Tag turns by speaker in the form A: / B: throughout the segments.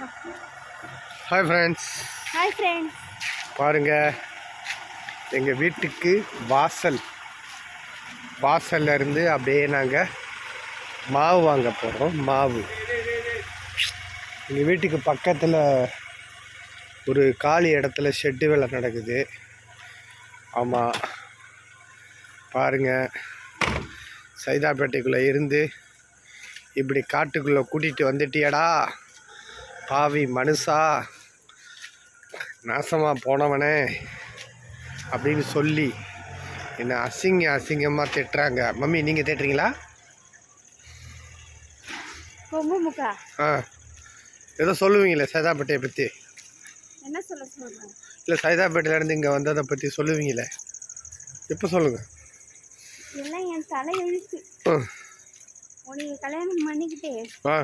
A: Hi friends
B: hi friends
A: பாருங்க. எங்கள் வீட்டுக்கு வாசல். வாசல்ல இருந்து அப்படியே நாங்கள் மாவு வாங்க போகிறோம் மாவு. எங்கள் வீட்டுக்கு பக்கத்தில் ஒரு காலி இடத்துல ஷெட்டு வேலை நடக்குது. ஆமாம் பாருங்க. சைதாப்பேட்டைக்குள்ளே இருந்து இப்படி காட்டுக்குள்ளே கூட்டிகிட்டு வந்துட்டியடா. பாவி மனுஷா நாசமாக போனவனே அப்படின்னு சொல்லி என்னை அசிங்க அசிங்கமாக திட்டுறாங்க. மம்மி நீங்கள் திட்டுறீங்களா? ஆ. ஏதோ சொல்லுவீங்களே சைதாப்பேட்டையை பற்றி
B: என்ன சொல்ல சொல்கிறேன்
A: இல்லை சைதாப்பேட்டையிலேருந்து இங்கே வந்ததை பற்றி சொல்லுவீங்களே. இப்போ சொல்லுங்கள்
B: எல்லாம் என் தலை எழுத்து. உனக்கு கல்யாணம் பண்ணிக்கிட்டு.
A: ஆ.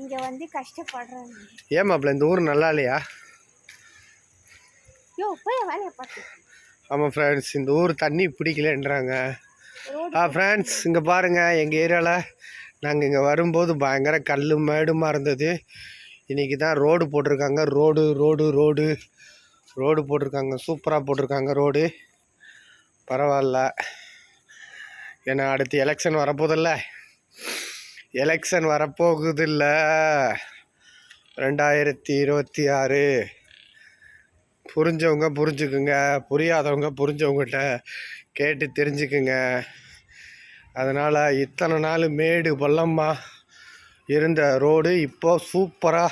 B: இங்கே வந்து கஷ்டப்படுறாங்க
A: ஏன் மாப்பிள்ள இந்த ஊர் நல்லா இல்லையா?
B: யோ போய் வேலையை பார்த்து.
A: ஆமாம் ஃப்ரெண்ட்ஸ் இந்த ஊர் தண்ணி பிடிக்கலன்றாங்க. ஆ ஃப்ரெண்ட்ஸ் இங்கே பாருங்கள் எங்கள் ஏரியாவில் நாங்கள் இங்கே வரும்போது பயங்கர கல் மேடுமாக இருந்தது. இன்றைக்கி தான் ரோடு போட்டிருக்காங்க. Road road road. ரோடு போட்டிருக்காங்க. சூப்பராக போட்டிருக்காங்க ரோடு. பரவாயில்ல. ஏன்னா அடுத்து எலெக்ஷன் வரப்போதில்ல எலெக்ஷன் வரப்போகுதில்ல. ரெண்டாயிரத்தி இருபத்தி ஆறு. புரிஞ்சவங்க புரிஞ்சுக்குங்க. புரியாதவங்க புரிஞ்சவங்ககிட்ட கேட்டு தெரிஞ்சுக்குங்க. அதனால் இத்தனை நாள் மேடு பள்ளமா இருந்த ரோடு இப்போ சூப்பராக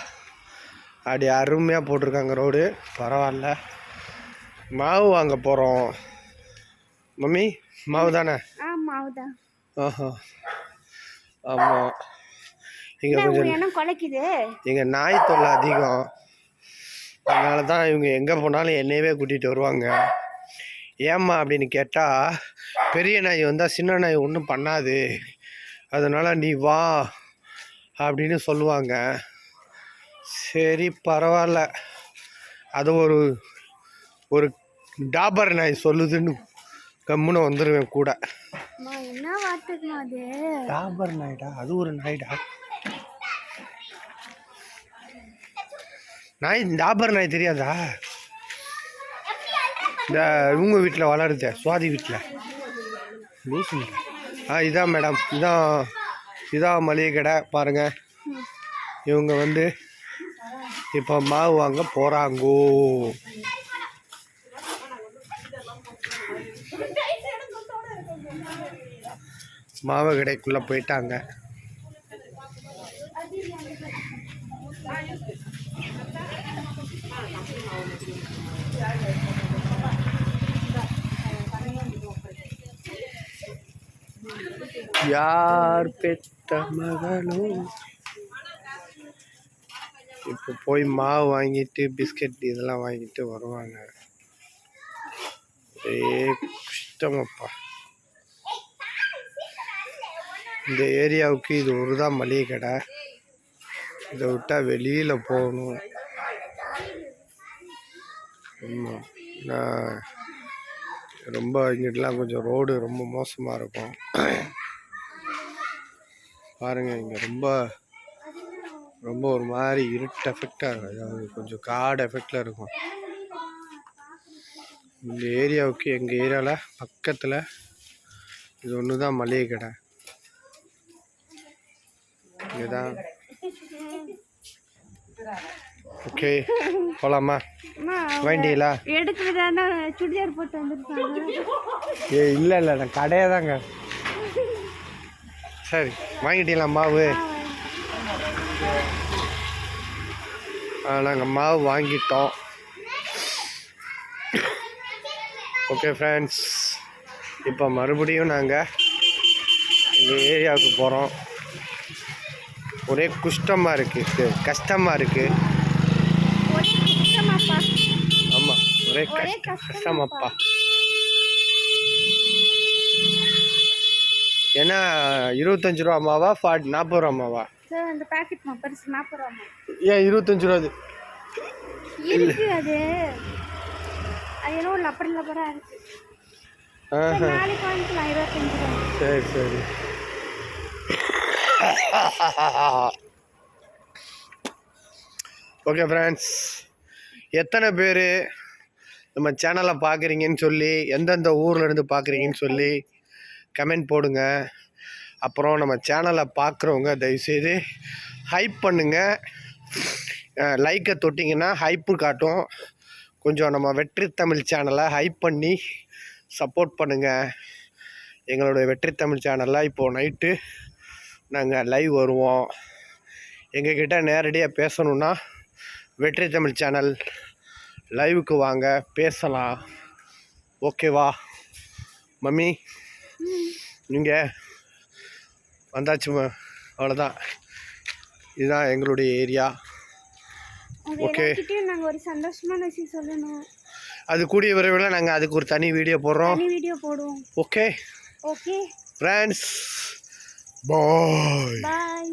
A: அப்படி அருமையாக போட்டிருக்காங்க ரோடு. பரவாயில்ல. மாவு வாங்க போகிறோம் மம்மி மாவு தானே?
B: மாவுதான்.
A: ஆஹா. ஆமாம் இங்கே கொஞ்சம்
B: குலைக்குது?
A: எங்கள் நாய் தொல்லை அதிகம். அதனால தான் இவங்க எங்கே போனாலும் என்னையவே கூட்டிகிட்டு வருவாங்க. ஏம்மா அப்படின்னு கேட்டால் பெரிய நாய் வந்தால் சின்ன நாய் ஒன்றும் பண்ணாது. அதனால் நீ வா அப்படின்னு சொல்லுவாங்க. சரி பரவாயில்ல. அது ஒரு ஒரு டாபர் நாய் சொல்லுதுன்னு கம்முன்னு வந்துடுவேன் கூட.
B: என்ன வார்த்தைக்குமா அது?
A: டாபர் நாய்டா அது ஒரு நாய்டா. நாய் டாபர் நாய் தெரியாதா? இந்த இவங்க வீட்டில் வளருது சுவாதி வீட்டில் ஆ இதான் மேடம் இதான் இதான் மளிகை கடை பாருங்கள் இவங்க வந்து இப்போ மாவு வாங்க போகிறாங்கோ மாவு கடைக்குள்ளே போயிட்டாங்க. யார் பெத்த மகளும் இப்போ போய் மாவு வாங்கிட்டு பிஸ்கட் இதெல்லாம் வாங்கிட்டு வருவாங்க. ஒரே கஷ்டமப்பா. இந்த ஏரியாவுக்கு இது ஒரு தான் மளிகை கடை. இதை விட்டால் வெளியில் போகணும். ஆமாம் நான் ரொம்ப இங்கிட்டலாம் கொஞ்சம் ரோடு ரொம்ப மோசமாக இருக்கும். பாருங்கள் இங்கே ரொம்ப ரொம்ப ஒரு மாதிரி இருட்டு எஃபெக்டாக இருக்கும். அதாவது கொஞ்சம் காடு எஃபெக்டில் இருக்கும். இந்த ஏரியாவுக்கு எங்கள் ஏரியாவில் பக்கத்தில் இது ஒன்று தான் மளிகை கடை. இங்கே தான் ஓகே போகலாமா
B: அம்மா
A: வேண்டியலா
B: எடுக்கிறதானா சுடிதார் போட்டு வந்திருக்காங்க.
A: ஏ இல்லை இல்லை நான் கடையே தாங்க சரி வாங்கிட்டீங்களா மாவு? நாங்கள் மாவு வாங்கிட்டோம். ஓகே ஃப்ரெண்ட்ஸ் இப்போ மறுபடியும் நாங்கள் எங்கள் ஏரியாவுக்கு போகிறோம் ஒரே குஷ்டமாக இருக்குது கஷ்டமாக இருக்குது ஆமாம் ஒரே
B: ஒரே
A: கஷ்ட
B: கஷ்டமாப்பா.
A: ஏன்னா இருபத்தஞ்சு ரூபா மாவா ஃபார்ட்டி நாற்பது ரூபா மாவா
B: சார் அந்த பேக்கெட் மா? பெருசு நாற்பது ரூபாமா
A: ஏன் இருபத்தஞ்சு ரூபா அது?
B: இருக்கு அது. அது ஏதோ லப்பர் லப்பரா இருக்கு.
A: ஆஹா.
B: சரி, நாளைக்கு வாங்கிக்கலாம். இருபத்தஞ்சு ரூபா.
A: சரி சரி. ஓகே ஃப்ரெண்ட்ஸ் எத்தனை பேர் நம்ம சேனலை பார்க்குறீங்கன்னு சொல்லி எந்தெந்த ஊர்லேருந்து பார்க்குறீங்கன்னு சொல்லி கமெண்ட் போடுங்க. அப்புறம் நம்ம சேனலை பார்க்குறவங்க தயவுசெய்து ஹைப் பண்ணுங்கள் லைக்கை தொட்டிங்கன்னா ஹைப்பு காட்டும். கொஞ்சம் நம்ம வெற்றி தமிழ் சேனலை ஹைப் பண்ணி சப்போர்ட் பண்ணுங்கள் எங்களுடைய வெற்றி தமிழ் சேனலில் இப்போது நைட்டு நாங்கள் லைவ் வருவோம். எங்ககிட்ட நேரடியாக பேசணுன்னா வெற்றி தமிழ் சேனல் லைவுக்கு வாங்க பேசலாம். ஓகேவா மம்மி நீங்கள் வந்தாச்சுமா அவ்வளோதான் இதுதான் எங்களுடைய ஏரியா
B: உங்க
A: Okay.
B: எல்லார்கிட்டயும் நாங்க ஒரு சந்தோஷமான விஷயம் சொல்லணும்.
A: அது கூடிய விரைவில் நாங்கள் அதுக்கு ஒரு தனி வீடியோ போடுறோம்.
B: வீடியோ போடுவோம்.
A: Okay
B: okay
A: friends bye
B: bye